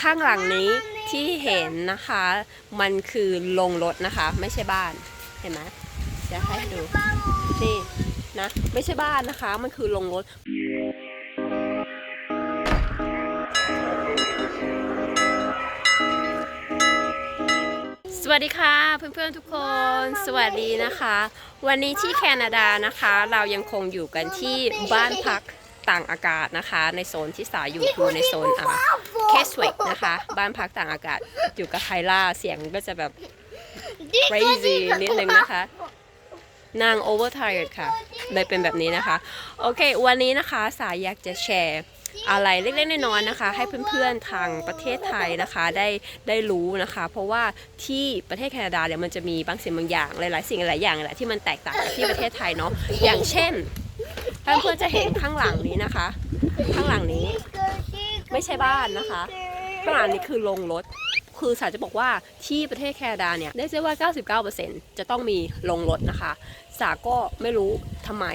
ข้างหลังนี้ที่เห็นนะคะ มันคือโรงรถนะคะ ไม่ใช่บ้านเห็นไหมจะให้ดูนี่นะไม่ใช่บ้านนะคะ มันคือโรงรถสวัสดีค่ะเพื่อนๆทุกคนสวัสดีนะคะ วันนี้ที่แคนาดานะคะ เรายังคงอยู่กันที่บ้านพัก ต่างอากาศนะคะ ในโซนที่สายอยู่คือในโซนอ่าเคสเวกนะคะ บ้านพักต่างอากาศอยู่กับไคล่าเสียงก็จะแบบ crazy นิดนึงนะคะนาง overtired ค่ะเลยเป็นแบบนี้นะคะ โอเค วันนี้นะคะสายอยากจะแชร์อะไรเล็กๆน้อยๆนะคะ ให้เพื่อนๆทางประเทศไทยนะคะได้ได้รู้นะคะ เพราะว่าที่ประเทศแคนาดาเนี่ยมันจะมีบางสิ่งบางอย่างหลายๆ สิ่งหลายอย่างแหละที่มันแตกต่างจากที่ประเทศไทยเนาะอย่างเช่น เพื่อนๆจะเห็นข้างหลังนี้นะคะ ข้างหลังนี้ ไม่ใช่บ้านนะคะ ข้างหลังนี้คือโรงรถ คือสาจะบอกว่าที่ประเทศแคนาดาเนี่ยได้เชื่อว่า 99%จะต้องมีโรงรถนะคะ สาก็ไม่รู้ทำไม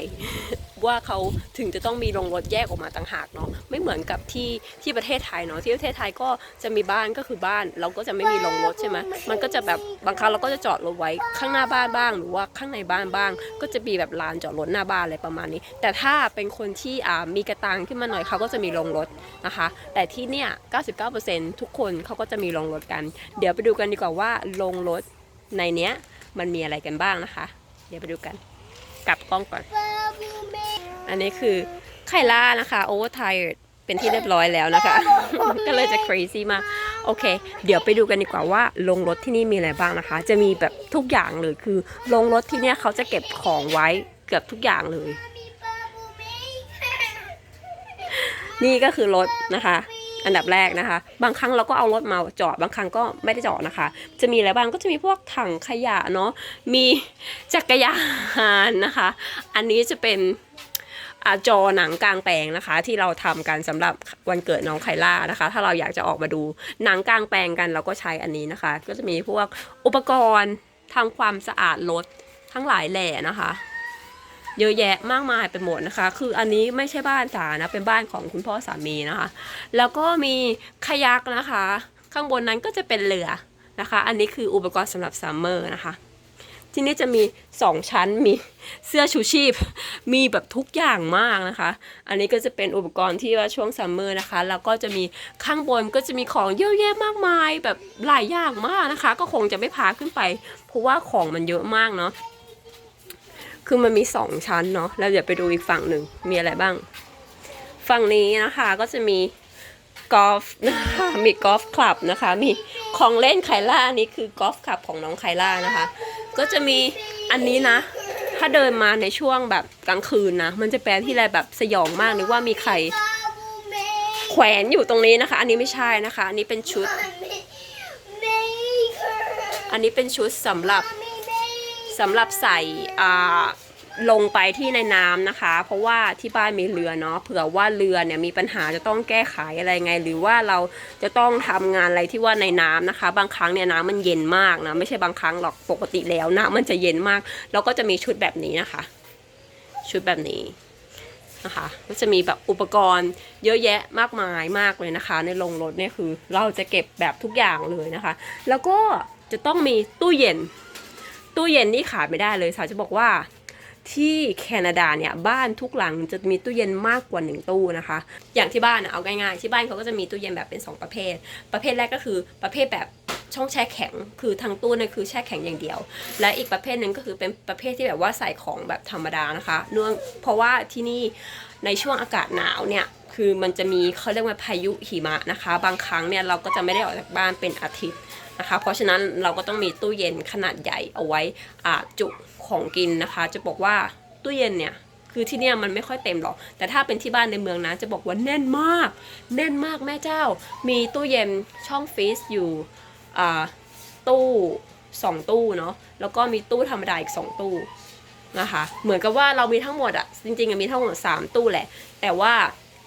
ว่าเขาถึงจะต้องมีโรงรถแยกออกมาต่างหากเนาะไม่เหมือนกับที่ที่ประเทศไทยเนาะที่ประเทศไทยก็จะมีบ้านก็คือบ้าน เราก็จะไม่มีโรงรถใช่ไหมมันก็จะแบบบางครั้งเราก็จะจอดรถไว้ข้างหน้าบ้านบ้าง หรือว่าข้างในบ้านบ้าง ก็จะมีแบบลานจอดรถหน้าบ้านอะไรประมาณนี้ แต่ถ้าเป็นคนที่อ่ามีกระตังขึ้นมาหน่อยเขาก็จะมีโรงรถนะคะ แต่ที่เนี่ย 99%ทุกคนเขาก็จะมีโรงรถกัน เดี๋ยวไปดูกันดีกว่าว่าโรงรถในเนี้ยมันมีอะไรกันบ้างนะคะ เดี๋ยวไปดูกัน กลับกล้องก่อน อันนี้คือไคล่านะคะ overtired เป็นที่เรียบร้อยแล้วนะคะ ก็เลยจะ crazy มาก โอเค เดี๋ยวไปดูกันดีกว่าว่าโรงรถที่นี่มีอะไรบ้างนะคะ จะมีแบบทุกอย่างเลยคือโรงรถที่เนี่ยเขาจะเก็บของไว้เกือบทุกอย่างเลย นี่ก็คือรถนะคะอันดับแรกนะคะ บางครั้งเราก็เอารถมาจอด บางครั้งก็ไม่ได้จอดนะคะ จะมีอะไรบ้างก็จะมีพวกถังขยะเนาะ มีจักรยานนะคะ อันนี้จะเป็น จอหนังกลางแปลงนะคะ ที่เราทำกันสำหรับวันเกิดน้องไคล่านะคะ ถ้าเราอยากจะออกมาดูหนังกลางแปลงกันเราก็ใช้อันนี้นะคะ ก็จะมีพวกอุปกรณ์ทำความสะอาดรถทั้งหลายแหล่นะคะ เยอะแยะมากมายไปหมดนะคะ คืออันนี้ไม่ใช่บ้านสานะเป็นบ้านของคุณพ่อสามีนะคะ แล้วก็มีคายักนะคะ ข้างบนนั้นก็จะเป็นเรือนะคะ อันนี้คืออุปกรณ์สำหรับซัมเมอร์นะคะ ที่นี่จะมีสองชั้นมีเสื้อชูชีพ มีแบบทุกอย่างมากนะคะ อันนี้ก็จะเป็นอุปกรณ์ที่ว่าช่วงซัมเมอร์นะคะ แล้วก็จะมีข้างบนก็จะมีของเยอะแยะมากมาย แบบหลายอย่างมากนะคะ ก็คงจะไม่พาขึ้นไป เพราะว่าของมันเยอะมากเนาะคือมันมีสองชั้นเนาะแล้วเดี๋ยวไปดูอีกฝั่งหนึ่งมีอะไรบ้าง ฝั่งนี้นะคะก็จะมีกอล์ฟนะคะมีกอล์ฟคลับนะคะ มีของเล่นไคล่าอันนี้คือกอล์ฟคลับของน้องไคล่านะคะ ก็จะมีอันนี้นะ ถ้าเดินมาในช่วงแบบกลางคืนนะ มันจะแปลที่อะไรแบบสยองมากนึกว่ามีใครแขวนอยู่ตรงนี้นะคะ อันนี้ไม่ใช่นะคะ อันนี้เป็นชุด อันนี้เป็นชุดสำหรับสำหรับใส่อ่า ลงไปที่ในน้ำนะคะ เพราะว่าที่บ้านมีเรือเนาะเผื่อว่าเรือเนี่ยมีปัญหาจะต้องแก้ไขอะไรไง หรือว่าเราจะต้องทำงานอะไรที่ว่าในน้ำนะคะ บางครั้งเนี่ยน้ำมันเย็นมากนะไม่ใช่บางครั้งหรอกปกติแล้วน้ำมันจะเย็นมากแล้วก็จะมีชุดแบบนี้นะคะ ชุดแบบนี้นะคะก็จะมีแบบอุปกรณ์เยอะแยะมากมายมากเลยนะคะ ในโรงรถเนี่ยคือเราจะเก็บแบบทุกอย่างเลยนะคะ แล้วก็จะต้องมีตู้เย็น ตู้เย็นนี่ขาดไม่ได้เลยสาวจะบอกว่า ที่แคนาดาเนี่ยบ้านทุกหลังจะมีตู้เย็นมากกว่าหนึ่งตู้นะคะ อย่างที่บ้านเอาง่ายๆที่บ้านเขาก็จะมีตู้เย็นแบบเป็นสองประเภท ประเภทแรกก็คือประเภทแบบช่องแช่แข็ง คือทั้งตู้เนี่ยคือแช่แข็งอย่างเดียว และอีกประเภทหนึ่งก็คือเป็นประเภทที่แบบว่าใส่ของแบบธรรมดานะคะเนื่องเพราะว่าที่นี่ในช่วงอากาศหนาวเนี่ยคือมันจะมีเขาเรียกว่าพายุหิมะนะคะ บางครั้งเนี่ยเราก็จะไม่ได้ออกจากบ้านเป็นอาทิตย์ นะคะ เพราะฉะนั้นเราก็ต้องมีตู้เย็นขนาดใหญ่เอาไว้จุของกินนะคะ จะบอกว่าตู้เย็นเนี่ยคือที่เนี่ยมันไม่ค่อยเต็มหรอก แต่ถ้าเป็นที่บ้านในเมืองนะจะบอกว่าแน่นมาก แน่นมากแม่เจ้า มีตู้เย็นช่องฟรีซอยู่ตู้สองตู้เนาะ แล้วก็มีตู้ธรรมดาอีกสองตู้นะคะ เหมือนกับว่าเรามีทั้งหมดอะจริงๆมีทั้งหมดสามตู้แหละ แต่ว่า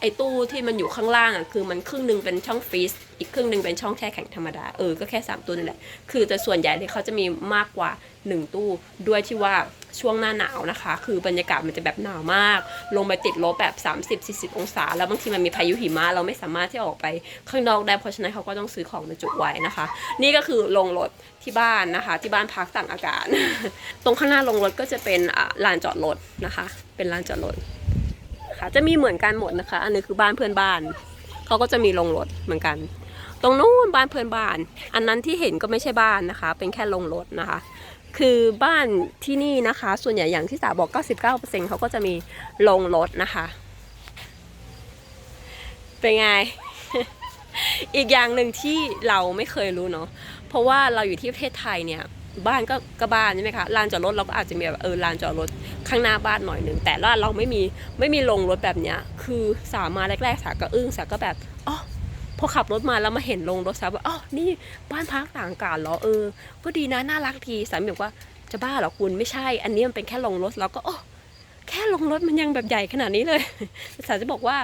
ไอ้ตู้ที่มันอยู่ข้างล่างอะคือมันครึ่งหนึ่งเป็นช่องฟรีซอีกครึ่งหนึ่งเป็นช่องแช่แข็งธรรมดาเออก็แค่สามตู้นั่นแหละคือแต่ส่วนใหญ่เนี่ยเขาจะมีมากกว่าหนึ่งตู้ด้วยที่ว่าช่วงหน้าหนาวนะคะ คือบรรยากาศมันจะแบบหนาวมาก ลงไปติดลบแบบ 30-40 องศา แล้วบางทีมันมีพายุหิมะเราไม่สามารถที่ออกไปข้างนอกได้เพราะฉะนั้นเขาก็ต้องซื้อของมาจุไว้นะคะ นี่ก็คือลงรถที่บ้านนะคะ ที่บ้านพักต่างอากาศ ตรงข้างหน้าลงรถก็จะเป็นลานจอดรถนะคะ เป็นลานจอดรถ จะมีเหมือนกันหมดนะคะ อันนี้คือบ้านเพื่อนบ้าน เขาก็จะมีลงรถเหมือนกัน ตรงนู้นบ้านเพื่อนบ้าน อันนั้นที่เห็นก็ไม่ใช่บ้านนะคะ เป็นแค่ลงรถนะคะ คือบ้านที่นี่นะคะ ส่วนใหญ่อย่างที่สาบอก 99%เขาก็จะมีลงรถนะคะ เป็นไง อีกอย่างหนึ่งที่เราไม่เคยรู้เนาะ เพราะว่าเราอยู่ที่ประเทศไทยเนี่ย บ้านก็ก็บ้านใช่ไหมคะลานจอดรถเราก็อาจจะมีแบบเออลานจอดรถข้างหน้าบ้านหน่อยหนึ่งแต่ว่าเราไม่มีไม่มีลงรถแบบเนี้ยคือสามาแรกๆสาก็อึ้งสาก็แบบอ๋อพอขับรถมาแล้วมาเห็นลงรถสาว่าอ๋อนี่บ้านพักต่างกาศเหรอเออ ก็ดีนะน่ารักดีสามีบอกว่าจะบ้าเหรอคุณไม่ใช่ อันนี้มันเป็นแค่ลงรถแล้วก็อ๋อแค่ลงรถมันยังแบบใหญ่ขนาดนี้เลยสาจะบอกว่า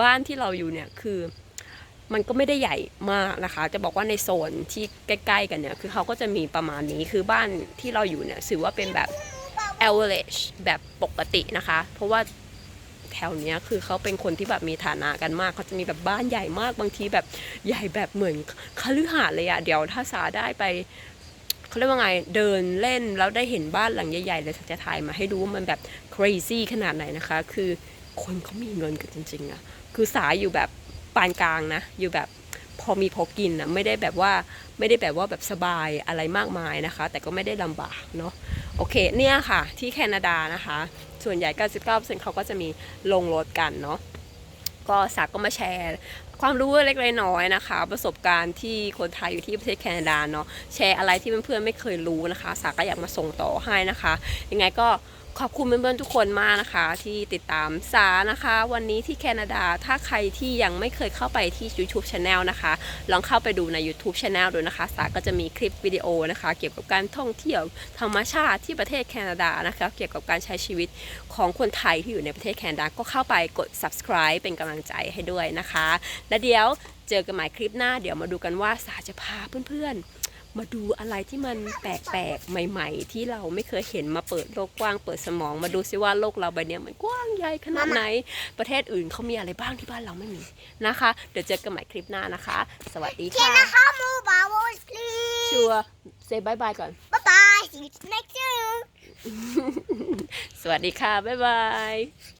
บ้านที่เราอยู่เนี่ยคือ มันก็ไม่ได้ใหญ่มากนะคะ จะบอกว่าในโซนที่ใกล้ ๆ กันเนี่ย คือเขาก็จะมีประมาณนี้ คือบ้านที่เราอยู่เนี่ยถือว่าเป็นแบบ average แบบปกตินะคะ เพราะว่าแถวเนี้ยคือเขาเป็นคนที่แบบมีฐานะกันมาก เขาจะมีแบบบ้านใหญ่มาก บางทีแบบใหญ่แบบเหมือนคฤหาสน์เลยอะเดี๋ยวถ้าสาได้ไปเขาเรียกว่าไง เดินเล่นแล้วได้เห็นบ้านหลังใหญ่ๆเลยจะถ่ายมาให้ดูว่ามันแบบ crazy ขนาดไหนนะคะ คือคนเขามีเงินกันจริงๆอะคือสายอยู่แบบ ปานกลางนะ อยู่แบบพอมีพอกินนะไม่ได้แบบว่าไม่ได้แบบว่าแบบสบายอะไรมากมายนะคะ แต่ก็ไม่ได้ลำบากเนาะโอเคเนี่ยค่ะ ที่แคนาดานะคะ ส่วนใหญ่ 99%เขาก็จะมีลงรถกันเนาะก็สักก็มาแชร์ความรู้เล็กๆน้อยนะคะ ประสบการณ์ที่คนไทยอยู่ที่ประเทศแคนาดาเนาะแชร์อะไรที่เพื่อนๆไม่เคยรู้นะคะสาก็อยากมาส่งต่อให้นะคะ ยังไงก็ ขอบคุณเพื่อนๆทุกคนมากนะคะ ที่ติดตามสานะคะ วันนี้ที่แคนาดาถ้าใครที่ยังไม่เคยเข้าไปที่ YouTube Channel นะคะ ลองเข้าไปดูใน YouTube Channel ดูนะคะ สาก็จะมีคลิปวิดีโอนะคะ เกี่ยวกับการท่องเที่ยวธรรมชาติที่ประเทศแคนาดานะคะ เกี่ยวกับการใช้ชีวิตของคนไทยที่อยู่ในประเทศแคนาดาก็เข้าไปกด subscribe เป็นกำลังใจให้ด้วยนะคะ และเดี๋ยวเจอกันใหม่คลิปหน้าเดี๋ยวมาดูกันว่าสาจะพาเพื่อนๆ มาดูอะไรที่มันแปลกๆ ใหม่ ๆ ที่เราไม่เคยเห็นมาเปิดโลกกว้างเปิดสมองมาดูซิว่าโลกเราใบเนี้ยมันกว้างใหญ่ขนาดไหน ประเทศอื่นเขามีอะไรบ้างที่บ้านเราไม่มีนะคะ เดี๋ยวเจอกันใหม่คลิปหน้านะคะ สวัสดีค่ะ Can I have more bubbles, please? ชัวเซบายบายก่อน Bye bye. See you next time. สวัสดีค่ะ บ๊ายบาย